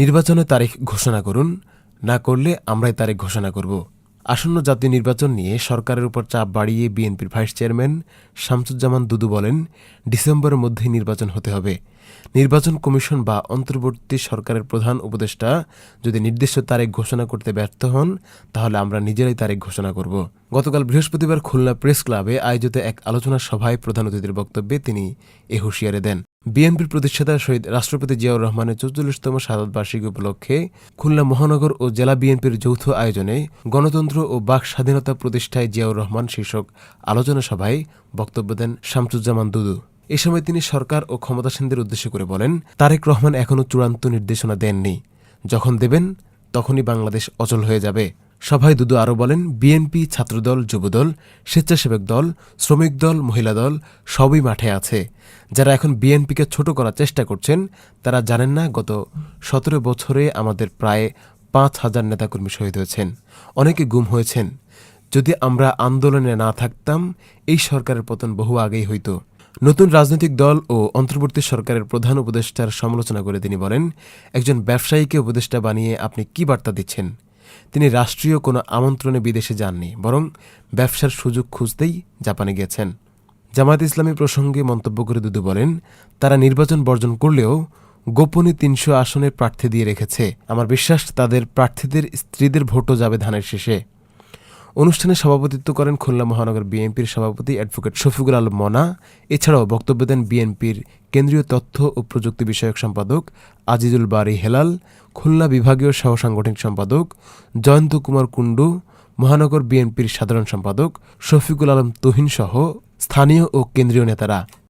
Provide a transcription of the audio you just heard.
নির্বাচনের তারিখ ঘোষণা করুন, না করলে আমরাই তারিখ ঘোষণা করব। আসন্ন জাতীয় নির্বাচন নিয়ে সরকারের উপর চাপ বাড়িয়ে বিএনপির ভাইস চেয়ারম্যান শামসুজ্জামান দুদু বলেন, ডিসেম্বরের মধ্যেই নির্বাচন হতে হবে। নির্বাচন কমিশন বা অন্তর্বর্তী সরকারের প্রধান উপদেষ্টা যদি নির্দিষ্ট তারিখ ঘোষণা করতে ব্যর্থ হন, তাহলে আমরা নিজেরাই তারিখ ঘোষণা করব। গতকাল বৃহস্পতিবার খুলনা প্রেস ক্লাবে আয়োজিত এক আলোচনা সভায় প্রধান অতিথির বক্তব্যে তিনি এ হুঁশিয়ারি দেন। বিএনপির প্রতিষ্ঠাতা শহীদ রাষ্ট্রপতি জিয়াউর রহমানের চৌচল্লিশতম শাহাদ বার্ষিকী উপলক্ষে খুলনা মহানগর ও জেলা বিএনপির যৌথ আয়োজনে গণতন্ত্র ও বাক স্বাধীনতা প্রতিষ্ঠায় জিয়াউর রহমান শীর্ষক আলোচনা সভায় বক্তব্য দেন শামসুজ্জামান দুদু। এ সময় তিনি সরকার ও ক্ষমতাসীনদের উদ্দেশ্য করে বলেন, তারেক রহমান এখনও চূড়ান্ত নির্দেশনা দেননি। যখন দেবেন, তখনই বাংলাদেশ অচল হয়ে যাবে। সভায় দুদু আরও বলেন বিএনপি ছাত্রদল, যুবদল, স্বেচ্ছাসেবক দল, শ্রমিক দল, মহিলা দল, সবই মাঠে আছে। যারা এখন বিএনপিকে ছোট করার চেষ্টা করছেন, তারা জানেন না গত সতেরো বছরে আমাদের প্রায় পাঁচ হাজার নেতাকর্মী শহীদ হয়েছেন। অনেকে গুম হয়েছেন। যদি আমরা আন্দোলনে না থাকতাম, এই সরকারের পতন বহু আগেই হইত। নতুন রাজনৈতিক দল ও অন্তর্বর্তী সরকারের প্রধান উপদেষ্টার সমালোচনা করে তিনি বলেন, একজন ব্যবসায়ীকে উপদেষ্টা বানিয়ে আপনি কি বার্তা দিচ্ছেন? তিনি রাষ্ট্রীয় কোনো আমন্ত্রণে বিদেশে যাননি, বরং ব্যবসার সুযোগ খুঁজতেই জাপানে গেছেন জামায়াত ইসলামী প্রসঙ্গে মন্তব্য করে দুদু বলেন, তারা নির্বাচন বর্জন করলেও গোপনে তিনশো আসনের প্রার্থী দিয়ে রেখেছে। আমার বিশ্বাস, তাদের প্রার্থীদের স্ত্রীদের ভোটও যাবে ধানের শেষে। অনুষ্ঠানে সভাপতিত্ব করেন খুলনা মহানগর বিএনপির সভাপতি অ্যাডভোকেট শফিকুল আলম মনা। এছাড়াও বক্তব্য দেন বিএনপির কেন্দ্রীয় তথ্য ও প্রযুক্তি বিষয়ক সম্পাদক আজিজুল বারি হেলাল, খুলনা বিভাগীয় সহ সাংগঠনিক সম্পাদক জয়ন্ত কুমার কুণ্ডু, মহানগর বিএনপির সাধারণ সম্পাদক শফিকুল আলম তুহিন সহ স্থানীয় ও কেন্দ্রীয় নেতারা।